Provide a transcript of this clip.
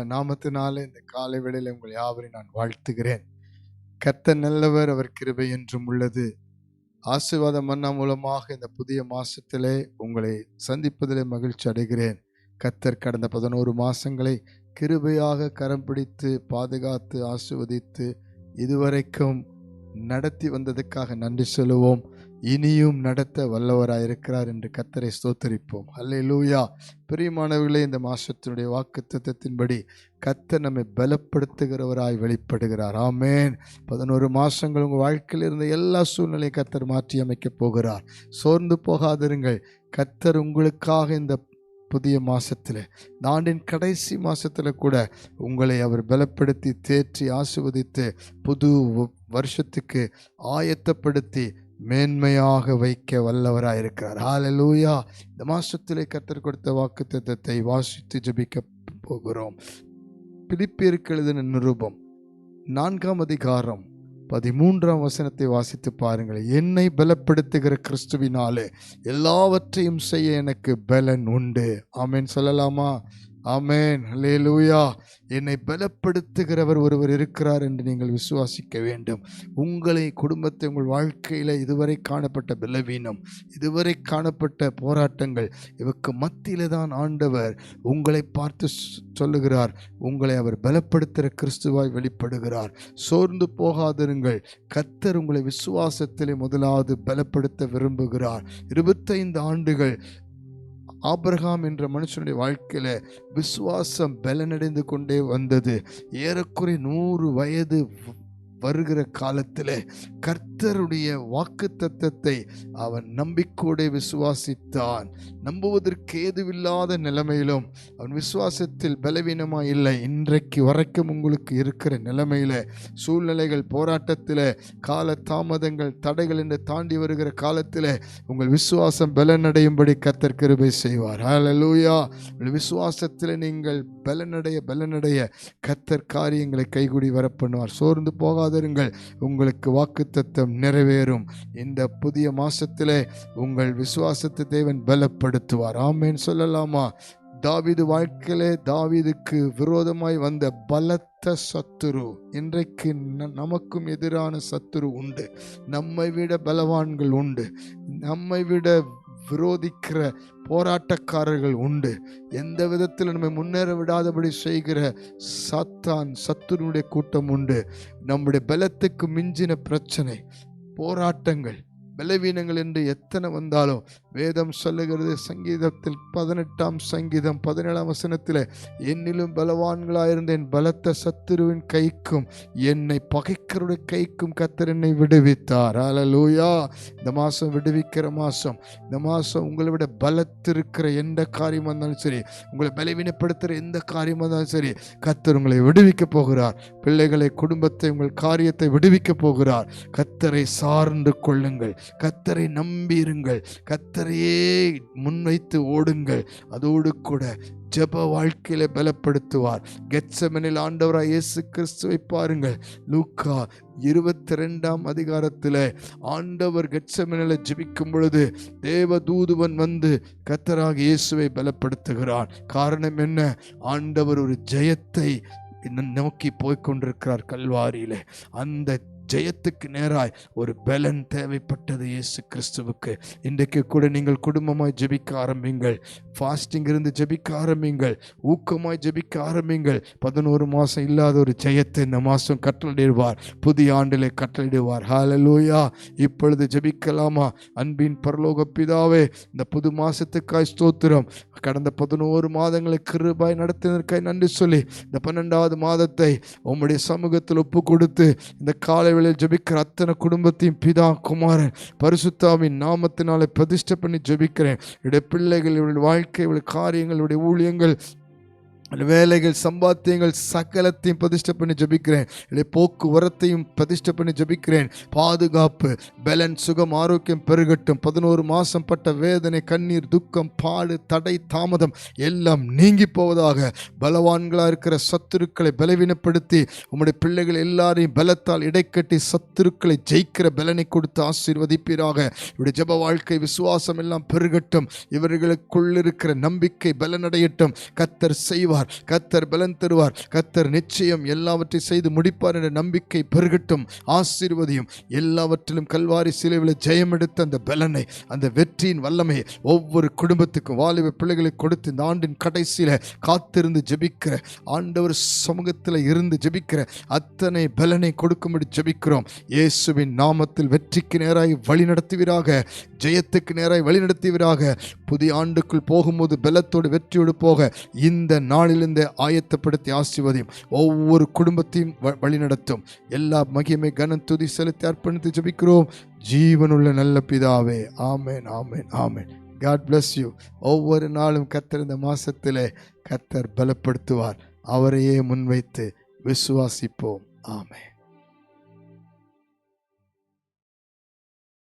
நாமத்தினாலே இந்த காலை வேளையில் உங்கள் யாவரையும் நான் வாழ்த்துகிறேன். கர்த்தர் நல்லவர் அவர் கிருபை என்றும் உள்ளது. ஆசீர்வாத மன்னா மூலமாக இந்த புதிய மாசத்திலே உங்களை சந்திப்பதிலே மகிழ்ச்சி அடைகிறேன். கர்த்தர் கடந்த பதினோரு மாசங்களை கிருபையாக கரம் பிடித்து பாதுகாத்து ஆசிர்வதித்து இதுவரைக்கும் நடத்தி வந்ததுக்காக நன்றி சொல்லுவோம். இனியும் நடத்த வல்லவராயிருக்கிறார் என்று கத்தரை ஸ்தோத்தரிப்போம். அல்லேலூயா பிரியமானவர்களே இந்த மாசத்தினுடைய வாக்கு திட்டத்தின்படி கத்தர் நம்மை பலப்படுத்துகிறவராய் வெளிப்படுகிறார். ஆமேன். பதினோரு மாதங்கள் உங்கள் வாழ்க்கையில் இருந்த எல்லா சூழ்நிலையும் கத்தர் மாற்றி அமைக்கப் போகிறார். சோர்ந்து போகாதிருங்கள். கத்தர் உங்களுக்காக இந்த புதிய மாதத்தில் இந்த ஆண்டின் கடைசி மாதத்தில் கூட உங்களை அவர் பலப்படுத்தி தேற்றி ஆசிர்வதித்து புது வருஷத்துக்கு ஆயத்தப்படுத்தி மேன்மையாக வைக்க வல்லவராக இருக்கிறார். ஹalleluya இந்த மாசத்திலே கத்தர் கொடுத்த வாக்குத்தத்தத்தை வாசித்து ஜபிக்க போகிறோம். பிலிப்பியருக்கு எழுதின நிருபம் நான்காம் அதிகாரம் பதிமூன்றாம் வசனத்தை வாசித்து பாருங்கள். என்னை பலப்படுத்துகிற கிறிஸ்துவினாலே எல்லாவற்றையும் செய்ய எனக்கு பலன் உண்டு. ஆமேன். சொல்லலாமா? ஆமென். லூயா என்னை பலப்படுத்துகிறவர் ஒருவர் இருக்கிறார் என்று நீங்கள் விசுவாசிக்க வேண்டும். உங்களை குடும்பத்தை உங்கள் வாழ்க்கையில் இதுவரை காணப்பட்ட பலவீனம் இதுவரை காணப்பட்ட போராட்டங்கள் இவக்கு மத்தியில தான் ஆண்டவர் உங்களை பார்த்து சொ- சொல்லுகிறார். உங்களை அவர் பலப்படுத்துகிற கிறிஸ்துவாய் வெளிப்படுகிறார். சோர்ந்து போகாதிருங்கள். கத்தர் உங்களை விசுவாசத்திலே முதலாவது பலப்படுத்த விரும்புகிறார். இருபத்தைந்து ஆண்டுகள் ஆபிரகாம் என்ற மனுஷனுடைய வாழ்க்கையில் விசுவாசம் பலனடைந்து கொண்டே வந்தது. ஏறக்குறை நூறு வயது வருகிற காலத்தில் கர்த்தருடைய வாக்கு தத்தத்தை அவன் நம்பிக்கையோடு விசுவாசித்தான். நம்புவதற்கு ஏதுவில்லாத நிலைமையிலும் அவன் விசுவாசத்தில் பலவீனமாக இல்லை. இன்றைக்கு வரைக்கும் உங்களுக்கு இருக்கிற நிலைமையில் சூழ்நிலைகள் போராட்டத்தில் கால தாமதங்கள் தடைகள் என்று தாண்டி வருகிற காலத்தில் உங்கள் விசுவாசம் பலனடையும்படி கர்த்தர் கிருபை செய்வார். ஹalleluya உங்கள் விசுவாசத்தில் நீங்கள் பலனடைய பலனடைய கர்த்தர் காரியங்களை கைகூடி வர பண்ணுவார் சோர்ந்து காத்திருங்கள் உங்களுக்கு வாக்குத்தத்தம் நிறைவேறும். இந்த புதிய மாசத்திலே உங்கள் விசுவாசத்தை தேவன் பலப்படுத்துவார். ஆமேன். சொல்லலாமா? தாவிது வாழ்க்கையிலே தாவிதுக்கு விரோதமாய் வந்த பலத்த சத்துரு இன்றைக்கு நமக்கும் எதிரான சத்துரு உண்டு. நம்மை விட பலவான்கள் உண்டு. நம்மை விட விரோதிக்கிற போராட்டக்காரர்கள் உண்டு. எந்த விதத்தில் நம்மை முன்னேற விடாதபடி செய்கிற சாத்தான் சத்துனுடைய கூட்டம் உண்டு. நம்முடைய பலத்துக்கு மிஞ்சின பிரச்சனை போராட்டங்கள் பலவீனங்கள் என்று எத்தனை வந்தாலும் வேதம் சொல்லுகிறது சங்கீதத்தில் பதினெட்டாம் சங்கீதம் பதினேழாம் வசனத்தில் என்னிலும் பலவான்களாயிருந்தேன் பலத்த சத்துருவின் கைக்கும் என்னை பகைக்கருடைய கைக்கும் கத்தர் என்னை விடுவித்தார். அலலூயா இந்த மாதம் விடுவிக்கிற மாதம் இந்த மாதம் உங்களை விட பலத்திருக்கிற எந்த காரியமாக இருந்தாலும் சரி உங்களை பலவீனப்படுத்துகிற எந்த காரியமாக இருந்தாலும் சரி கத்தர் உங்களை விடுவிக்க போகிறார். பிள்ளைகளை குடும்பத்தை உங்கள் காரியத்தை விடுவிக்க போகிறார். கத்தரை சார்ந்து கொள்ளுங்கள் கத்தரை நம்பியிருங்கள் கத்தரையே முன்வைத்து ஓடுங்கள். அதோடு கூட ஜெப வாழ்க்கையில பலப்படுத்துவார். கெட்சமனில் ஆண்டவராக இயேசு கிறிஸ்துவை பாருங்கள். லூக்கா இருபத்தி ரெண்டாம் அதிகாரத்தில் ஆண்டவர் கெட்சமனில் ஜபிக்கும் பொழுது தேவ தூதுவன் வந்து கத்தராக இயேசுவை பலப்படுத்துகிறான் காரணம் என்ன? ஆண்டவர் ஒரு ஜெயத்தை நோக்கி போய்கொண்டிருக்கிறார் கல்வாரியில். அந்த ஜெயத்துக்கு நேராய் ஒரு பலன் தேவைப்பட்டது இயேசு கிறிஸ்துவுக்கு. இன்றைக்கு கூட நீங்கள் குடும்பமாய் ஜெபிக்க ஆரம்பிங்கள் ஃபாஸ்டிங் இருந்து ஜெபிக்க ஆரம்பிங்கள் ஊக்கமாய் ஜெபிக்க ஆரம்பிங்கள் பதினோரு மாதம் இல்லாத ஒரு ஜெயத்தை இந்த மாதம் கட்டளிடுவார் புதிய ஆண்டிலே கட்டளிடுவார் ஹாலலூயா இப்பொழுது ஜெபிக்கலாமா? அன்பின் பரலோக பிதாவே இந்த புது மாதத்துக்காய் ஸ்தோத்திரம். கடந்த பதினோரு மாதங்களை கிருபாய் நடத்தினருக்காய் நன்றி சொல்லி இந்த பன்னெண்டாவது மாதத்தை உம்முடைய சமூகத்தில் ஒப்பு கொடுத்து இந்த காலை வேளையில் ஜபிக்கிற அத்தனை குடும்பத்தையும் பிதா குமாரன் பரிசுத்தாவின் நாமத்தினாலே பிரதிஷ்டை பண்ணி ஜபிக்கிறேன். இட பிள்ளைகள் இவருடைய வாழ்க்கை இவருடைய காரியங்கள் இவருடைய ஊழியங்கள் வேலைகள் சம்பாத்தியங்கள் சகலத்தையும் பிரதிஷ்டை பண்ணி ஜெபிக்கிறேன். இல்லை போக்குவரத்தையும் பிரதிஷ்டை பண்ணி ஜெபிக்கிறேன். பாதுகாப்பு பலன் சுகம் ஆரோக்கியம் பெருகட்டும். பதினோரு மாதம் பட்ட வேதனை கண்ணீர் துக்கம் பாடு தடை தாமதம் எல்லாம் நீங்கி போவதாக பலவான்களாக இருக்கிற சத்துருக்களை பலவீனப்படுத்தி உம்முடைய பிள்ளைகள் எல்லாரையும் பலத்தால் இடைக்கட்டி சத்துருக்களை ஜெயிக்கிற பலனை கொடுத்து ஆசீர்வதிப்பீராக. இவருடைய ஜெப வாழ்க்கை விசுவாசம் எல்லாம் பெருகட்டும். இவர்களுக்குள் இருக்கிற நம்பிக்கை பலனடையட்டும். கத்தர் செய்வார். தருவார். கத்தர் பலன் தருவார். கத்தர் நிச்சயம் எல்லாவற்றை செய்து முடிப்பார் என்ற நம்பிக்கை பெருகட்டும் ஆசீர்வதியும். எல்லாவற்றிலும் கல்வாரி சிலுவையில் ஜெயமெடுத்த அந்த பலனை அந்த வெற்றியின் வல்லமையை ஒவ்வொரு குடும்பத்துக்கும் வாலிப பிள்ளைகளுக்கு கொடுத்து இந்த ஆண்டின் கடைசியில் காத்திருந்து ஜெபிக்கிற ஆண்டவர் சமூகத்தில் இருந்து ஜெபிக்கிற அத்தனை பலனை கொடுக்கும்படி ஜெபிக்கிறோம். இயேசுவின் நாமத்தில் வெற்றிக்கு நேராய் வழி நடத்துவீராக ஜெயத்துக்கு நேராய் வழி நடத்துவீராக. புதிய ஆண்டுக்குள் போகும்போது பலத்தோடு வெற்றியோடு போக இந்த நாள் நாளிலிருந்து ஆயத்தப்படுத்தி ஆசிர்வதியும். ஒவ்வொரு குடும்பத்தையும் வ- வழிநடத்தும். எல்லா மகிமை கனம் துதி செலுத்தி அர்ப்பணித்து ஜபிக்கிறோம். ஜீவனுள்ள நல்ல பிதாவே ஆமேன் ஆமேன் ஆமேன். காட் பிளஸ் யூ ஒவ்வொரு நாளும் கத்தர் இந்த மாசத்தில் கத்தர் பலப்படுத்துவார். அவரையே முன்வைத்து விசுவாசிப்போம். ஆமென்.